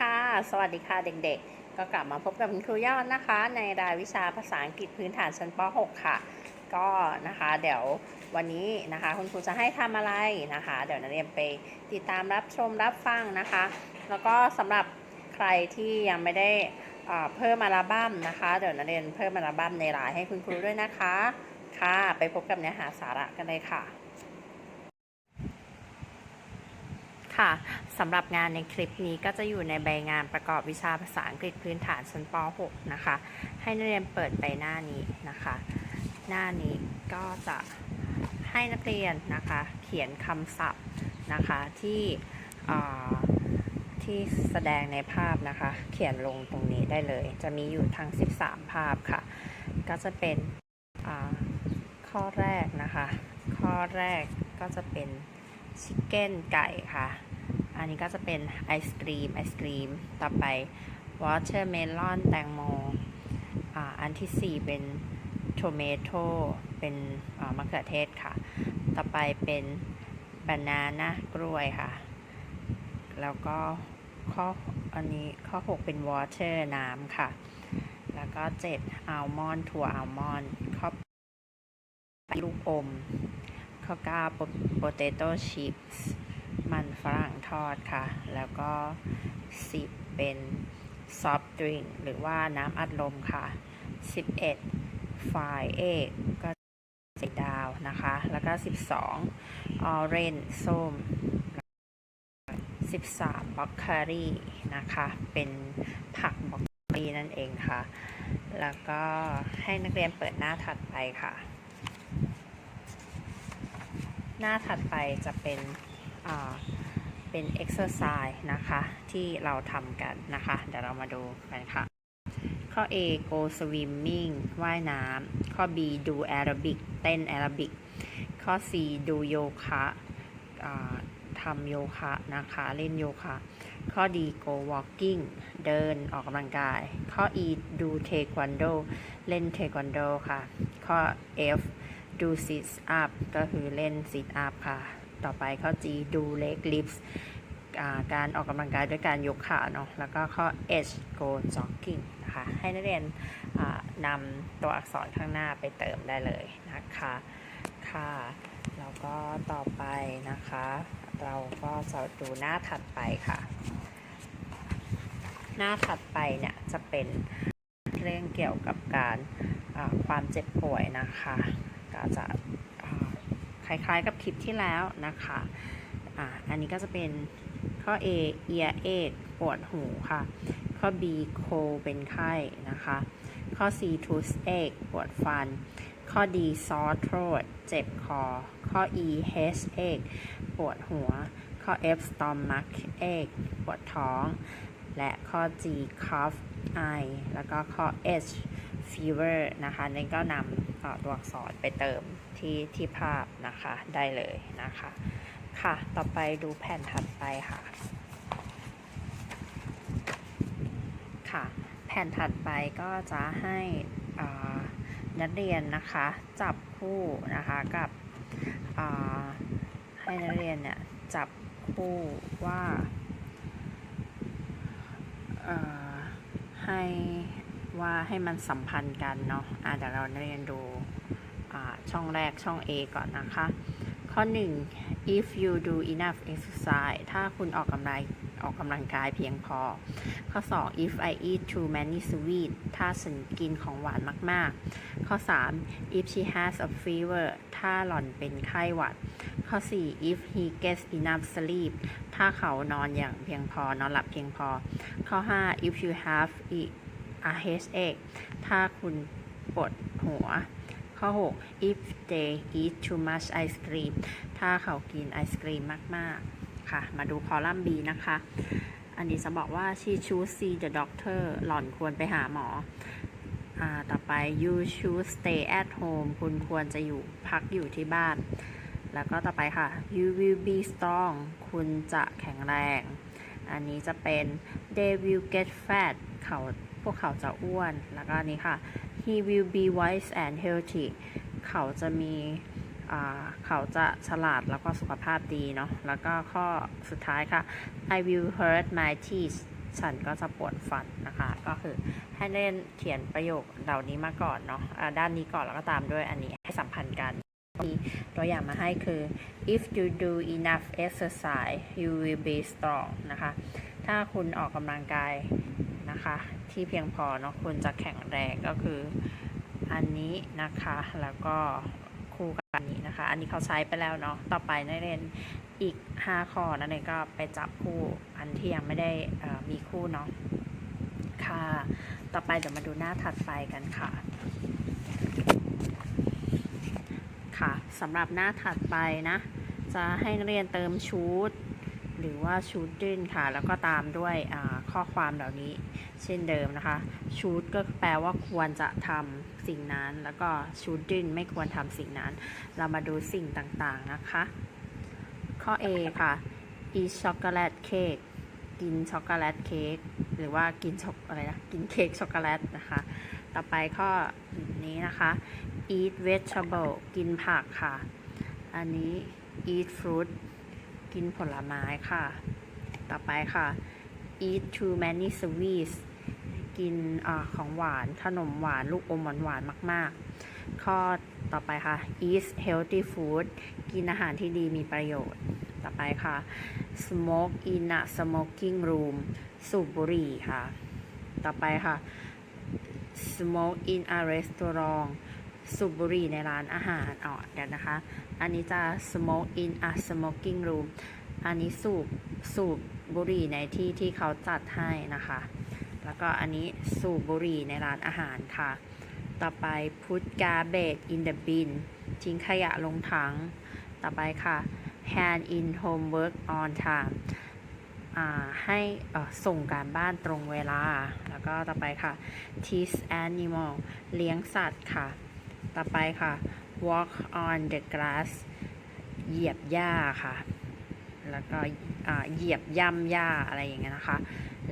ค่ะ สวัสดีค่ะเด็กๆ ก็กลับมาพบกับคุณครูยอดนะคะ ในรายวิชาภาษาอังกฤษพื้นฐานชั้นป .6 ค่ะ ก็นะคะเดี๋ยววันนี้นะคะคุณครูจะให้ทำอะไรนะคะ เดี๋ยวนักเรียนไปติดตามรับชมรับฟังนะคะ แล้วก็สำหรับใครที่ยังไม่ได้เพิ่มอัลบั้มนะคะ เดี๋ยวนักเรียนเพิ่มอัลบั้มในรายให้คุณครูด้วยนะคะ ค่ะ ไปพบกับเนื้อหาสาระกันเลยค่ะ ค่ะสำหรับงานในคลิปนี้ก็จะอยู่ในใบงานประกอบวิชาภาษาอังกฤษพื้นฐานชั้นป .6 นะคะ ให้นักเรียนเปิดไปหน้านี้นะคะ หน้านี้ก็จะให้นักเรียนนะคะ เขียนคำศัพท์นะคะที่ที่แสดงในภาพนะคะ เขียนลงตรงนี้ได้เลย จะมีอยู่ทั้ง 13 ภาพค่ะ ก็จะเป็นข้อแรกนะคะ ข้อแรกก็จะเป็นชิคเก้นไก่ค่ะ อันนี้ก็จะเป็นไอศกรีมไอศกรีม ต่อไปวอเตอร์เมลอนแตงโมอันที่ 4 เป็นโทเมโตเป็นมะเขือเทศค่ะ ต่อไปเป็นบานาน่ากล้วยค่ะ แล้วก็ข้ออันนี้ข้อ 6 เป็นวอเตอร์น้ำค่ะ แล้วก็ 7 อัลมอนด์ถั่วอัลมอนด์ข้อ8ลูกอม ข้อ9โปเตโต้ชิพส์ มันฝรั่งทอดค่ะ แล้วก็10เป็นซอฟต์ดริงหรือว่าน้ำอัดลมค่ะ 11ฟรายเอกก็สีดาวนะคะ แล้วก็ 12 ออเรนส้ม 13บล็อกคอรี่นะคะ เป็นผักบล็อกคอรี่นั่นเองค่ะ แล้วก็ให้นักเรียนเปิดหน้าถัดไปค่ะ หน้าถัดไปจะเป็น อ่าเป็น exercise นะคะที่เราทำกันนะคะ เดี๋ยวเรามาดูกันค่ะ ข้อ A go swimming ว่ายน้ำข้อ B ดู aerobic เต้น aerobic ข้อ C ดูโยคะทำโยคะนะคะ เล่นโยคะ ข้อ D go walking เดินออกกำลังกาย ข้อ E ดู taekwondo เล่น taekwondo ค่ะ ข้อ F ดู sit up ก็คือเล่น sit up ค่ะ ต่อไปข้อ G ดู leg lifts อ่าการออกกำลังกายด้วยการยกขาเนาะแล้วก็ข้อ H go jogging นะคะให้นักเรียนนำตัวอักษรข้างหน้าไปเติมได้เลยนะคะค่ะแล้วก็ต่อไปนะคะ เราก็จะดูหน้าถัดไปค่ะ หน้าถัดไปเนี่ยจะเป็นเรื่องเกี่ยวกับการความเจ็บป่วยนะคะ ก็จะ คล้ายๆกับคลิปที่แล้วนะคะอ่าอันนี้ก็จะเป็นข้อ A ear ache ปวดหูค่ะ ข้อ B cold เป็นไข้นะคะ ข้อ C t o o t h a c h ปวดฟัน ข้อ D sore throat เจ็บคอ ข้อ E h e a c h ปวดหัว ข้อ F stomach a c h ปวดท้อง และข้อ G cough eye แล้วก็ข้อ H fever นะคะนี่ก็นำตัวอักษรไปเติม ที่ที่ภาพนะคะได้เลยนะคะ ค่ะ ต่อไปดูแผ่นถัดไปค่ะ ค่ะ แผ่นถัดไปก็จะให้นักเรียนนะคะ จับคู่นะคะกับให้นักเรียนเนี่ยจับคู่ว่าให้ว่าให้มันสัมพันธ์กันเนาะอะเดี๋ยวเราเรียนดู ช่องแรกช่อง A ก่อนนะคะ ข้อ 1 if you do enough exercise ถ้าคุณออกกำลังออกกำลังกายเพียงพอ ข้อ 2 if I eat too many sweet ถ้าฉันกินของหวานมาก ๆ ข้อ 3 if she has a fever ถ้าหล่อนเป็นไข้หวัด ข้อ 4 if he gets enough sleep ถ้าเขานอนอย่างเพียงพอนอนหลับเพียงพอ ข้อ 5 if you have a headache ถ้าคุณปวดหัว ข้อ 6 if they eat too much ice cream ถ้าเขากินไอศกรีมมาก ๆ ค่ะ มาดูคอลัมน์ B นะคะ อันนี้จะบอกว่า she should see the doctor หล่อนควรไปหาหมออต่อไป you should stay at home คุณควรจะอยู่พักอยู่ที่บ้าน แล้วก็ต่อไปค่ะ you will be strong คุณจะแข็งแรง อันนี้จะเป็น they will get fat เขาพวกเขาจะอ้วน แล้วก็นนี้ค่ะ he will be wise and healthy เขาจะมีเขาจะฉลาดแล้วก็สุขภาพดีเนาะ แล้วก็ข้อสุดท้ายค่ะ I will hurt my teeth ฉันก็จะปวดฟันนะคะ ก็คือให้เล่นเขียนประโยคเหล่านี้มาก่อนเนาะด้านนี้ก่อนแล้วก็ตามด้วยอันนี้ให้สัมพันธ์กัน มีตัวอย่างมาให้คือ if you do enough exercise you will be strong นะคะ ถ้าคุณออกกำลังกาย นะคะ ที่เพียงพอเนาะคุณจะแข็งแรงก็คืออันนี้นะคะแล้วก็คู่กับอันนี้นะคะ อันนี้เขาใช้ไปแล้วเนาะต่อไปนักเรียนอีก 5 ข้อนั่นเองก็ไปจับคู่อันที่ยังไม่ได้มีคู่เนาะค่ะ ต่อไปเดี๋ยวมาดูหน้าถัดไปกันค่ะค่ะสำหรับหน้าถัดไปนะ จะให้นักเรียนเติมชุด หรือว่าชุดดิ้นค่ะ แล้วก็ตามด้วยข้อความเหล่านี้ เช่นเดิมนะคะชุดก็แปลว่าควรจะทำสิ่งนั้น แล้วก็ชุดดิ้นไม่ควรทำสิ่งนั้น เรามาดูสิ่งต่างๆนะคะ ข้อ A ค่ะ eat chocolate cake กินช็อกโกแลตเค้กหรือว่ากินช็อกอะไรนะกินเค้กช็อกโกแลตนะคะ ต่อไปข้อนี้นะคะ eat vegetable กินผักค่ะ อันนี้ eat fruit กินผลไม้ค่ะ ต่อไปค่ะ eat too many sweets กินอของหวาน ขนมหวาน ลูกอมหวานหวานๆมาก ๆ ข้อต่อไปค่ะ eat healthy food กินอาหารที่ดีมีประโยชน์ ต่อไปค่ะ smoke in a smoking room สูบบุหรี่ค่ะ ต่อไปค่ะ smoke in a restaurant สูบบุหรี่ในร้านอาหารอ๋อเดี๋ยวนะคะ อันนี้จะ smoke in a smoking room อันนี้สูบสูบบุหรี่ในที่ที่เขาจัดให้นะคะ แล้วก็อันนี้สูบบุหรี่ในร้านอาหารค่ะ ต่อไป put garbage in the bin ทิ้งขยะลงถัง ต่อไปค่ะ hand in homework on time ให้ส่งการบ้านตรงเวลา แล้วก็ต่อไปค่ะ teach animal เลี้ยงสัตว์ค่ะ ต่อไปค่ะ walk on the grass เหยียบหญ้าค่ะ แล้วก็เหยียบย่ำหญ้าอะไรอย่างเงี้ยนะคะ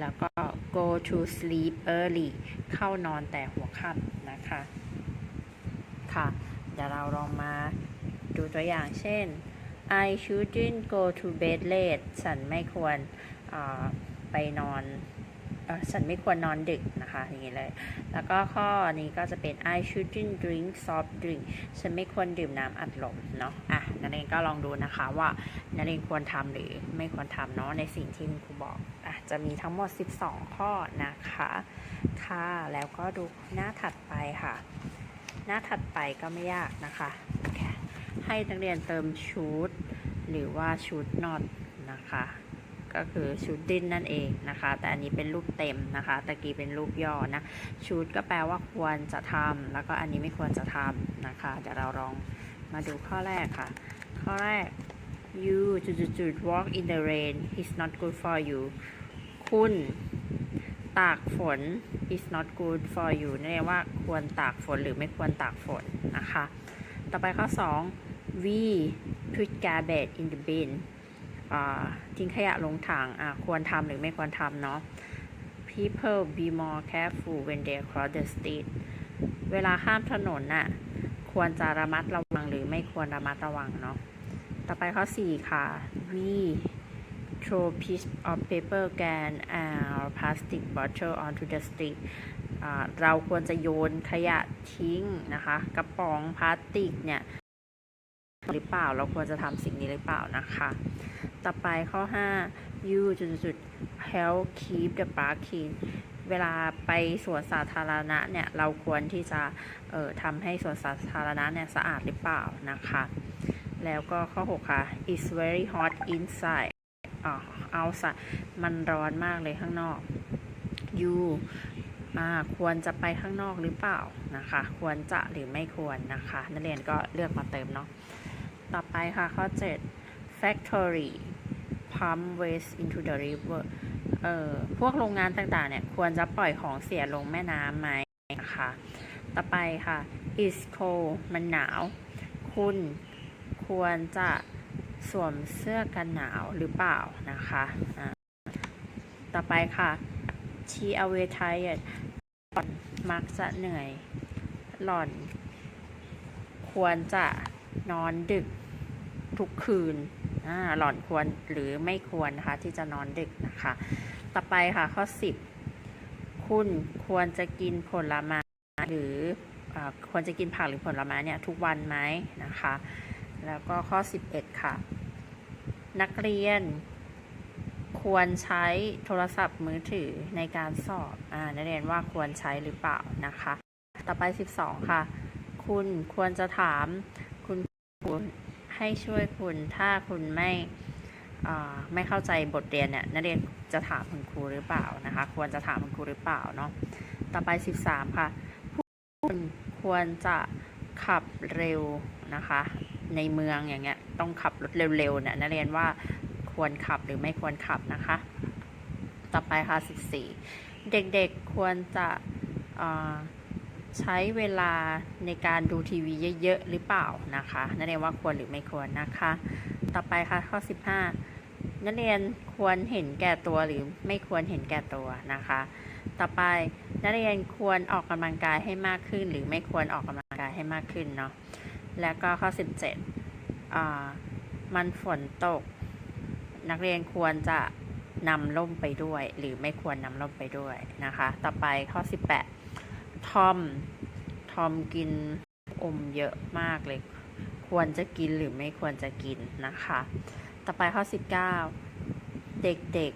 แล้วก็ go to sleep early เข้านอนแต่หัวค่ำนะคะ ค่ะ เดี๋ยวเราลองมาดูตัวอย่างเช่น I shouldn't go to bed late ฉันไม่ควรไปนอน ฉันไม่ควรนอนดึกนะคะอย่างนี้เลย แล้วก็ข้อนี้ก็จะเป็น I shouldn't drink soft drink ฉันไม่ควรดื่มน้ำอัดลมเนาะอะนักเรียนก็ลองดูนะคะว่านักเรียนควรทำหรือไม่ควรทำเนาะในสิ่งที่คุณครูบอกอะจะมีทั้งหมด 12 ข้อนะคะค่ะแล้วก็ดูหน้าถัดไปค่ะ หน้าถัดไปก็ไม่ยากนะคะ ให้นักเรียนเติมชุดหรือว่าชุดนอตนะคะ ก็คือชุดดิ้นนั่นเองนะคะ แต่อันนี้เป็นรูปเต็มนะคะ ตะกี้เป็นรูปย่อนะชุดก็แปลว่าควรจะทำแล้วก็อันนี้ไม่ควรจะทำนะคะ เดี๋ยวเราลองมาดูข้อแรกค่ะ ข้อแรก you จุดจุด walk in the rain is not good for you คุณตากฝน is not good for you นั่นเองว่าควรตากฝนหรือไม่ควรตากฝนนะคะ ต่อไปข้อ 2 we put garbage in the bin ทิ้งขยะลงถังควรทำหรือไม่ควรทำเนาะ people be more careful when they cross the street เวลาข้ามถนนน่ะ ควรจะระมัดระวังหรือไม่ควรระมัดระวังเนาะ ต่อไปข้อ 4 ค่ะ we throw piece of paper can or plastic bottle onto the street เราควรจะโยนขยะทิ้งนะคะ กระป๋องพลาสติกเนี่ย หรือเปล่า เราควรจะทำสิ่งนี้หรือเปล่านะคะ ต่อไปข้อ 5 you จุดจุด help keep the park clean เวลาไปสวนสาธารณะเนี่ย เราควรที่จะเอ่อทำให้สวนสาธารณะเนี่ย สะอาดหรือเปล่านะคะ แล้วก็ข้อ 6 ค่ะ it's very hot inside อ๋อ outside มันร้อนมากเลยข้างนอก you อ่าควรจะไปข้างนอกหรือเปล่านะคะ ควรจะหรือไม่ควรนะคะ นักเรียนก็เลือกมาเติมเนาะ ต่อไปค่ะข้อ 7 factory pump waste into the river เอ่อพวกโรงงานต่างๆเนี่ยควรจะปล่อยของเสียลงแม่น้ำไหมนะคะ ต่อไปค่ะ is cold มันหนาว คุณควรจะสวมเสื้อกันหนาวหรือเปล่านะคะอ่าต่อไปค่ะ she away tired หล่อนมักจะเหนื่อยหล่อน ควรจะนอนดึกทุกคืน หล่อนควรหรือไม่ควรนะคะที่จะนอนดึกนะคะ ต่อไปค่ะข้อ 10 คุณควรจะกินผลไม้หรืออควรจะกินผักหรือผลไม้เนี่ยทุกวันไหมนะคะ แล้วก็ข้อ 11 ค่ะ นักเรียนควรใช้โทรศัพท์มือถือในการสอบอ่านักเรียนว่าควรใช้หรือเปล่านะคะ ต่อไป 12 ค่ะ คุณควรจะถามคุณ ให้ช่วยคุณ ถ้าคุณไม่ไม่เข้าใจบทเรียนเนี่ยนักเรียนจะถามคุณครูหรือเปล่านะคะ ควรจะถามคุณครูหรือเปล่าเนาะต่อไป 13 ค่ะคุณควรจะขับเร็วนะคะ ในเมืองอย่างเงี้ยต้องขับรถเร็วๆเนี่ยนักเรียนว่าควรขับหรือไม่ควรขับนะคะ ต่อไปค่ะ 14 เด็กๆควรจะ ใช้เวลาในการดูทีวีเยอะๆหรือเปล่านะคะนักเรียนว่าควรหรือไม่ควรนะคะ ต่อไปค่ะข้อ 15 นักเรียนควรเห็นแก่ตัวหรือไม่ควรเห็นแก่ตัวนะคะ ต่อไปนักเรียนควรออกกำลังกายให้มากขึ้น หรือไม่ควรออกกำลังกายให้มากขึ้นเนาะแล้วก็ข้อ 17อ่ามันฝนตก นักเรียนควรจะนำร่มไปด้วย หรือไม่ควรนำร่มไปด้วยนะคะ ต่อไปข้อ 18 ทอม ทอมกินอมเยอะมากเลย ควรจะกินหรือไม่ควรจะกินนะคะ ต่อไปข้อ 19 เด็ก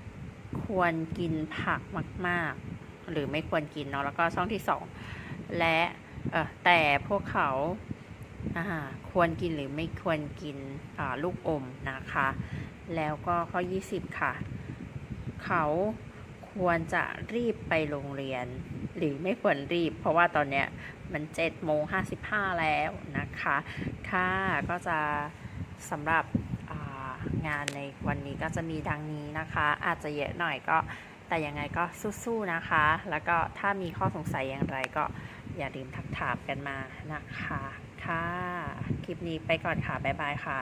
ๆ ควรกินผักมาก ๆ หรือไม่ควรกินเนาะ แล้วก็ช่องที่ 2 และเออแต่พวกเขาอ่าควรกินหรือไม่ควรกินอ่าลูกอมนะคะ แล้วก็ข้อ 20 ค่ะ เขาควรจะรีบไปโรงเรียน หรือไม่ควรรีบ เพราะว่าตอนเนี้ยมัน7โมง55แล้วนะคะ ค่ะก็จะสำหรับงานในวันนี้ก็จะมีดังนี้นะคะ อาจจะเยอะหน่อยก็แต่ยังไงก็สู้ๆนะคะ แล้วก็ถ้ามีข้อสงสัยอย่างไรก็อย่าลืมทักถามกันมานะคะ ค่ะ คลิปนี้ไปก่อนค่ะ บ๊ายบายค่ะ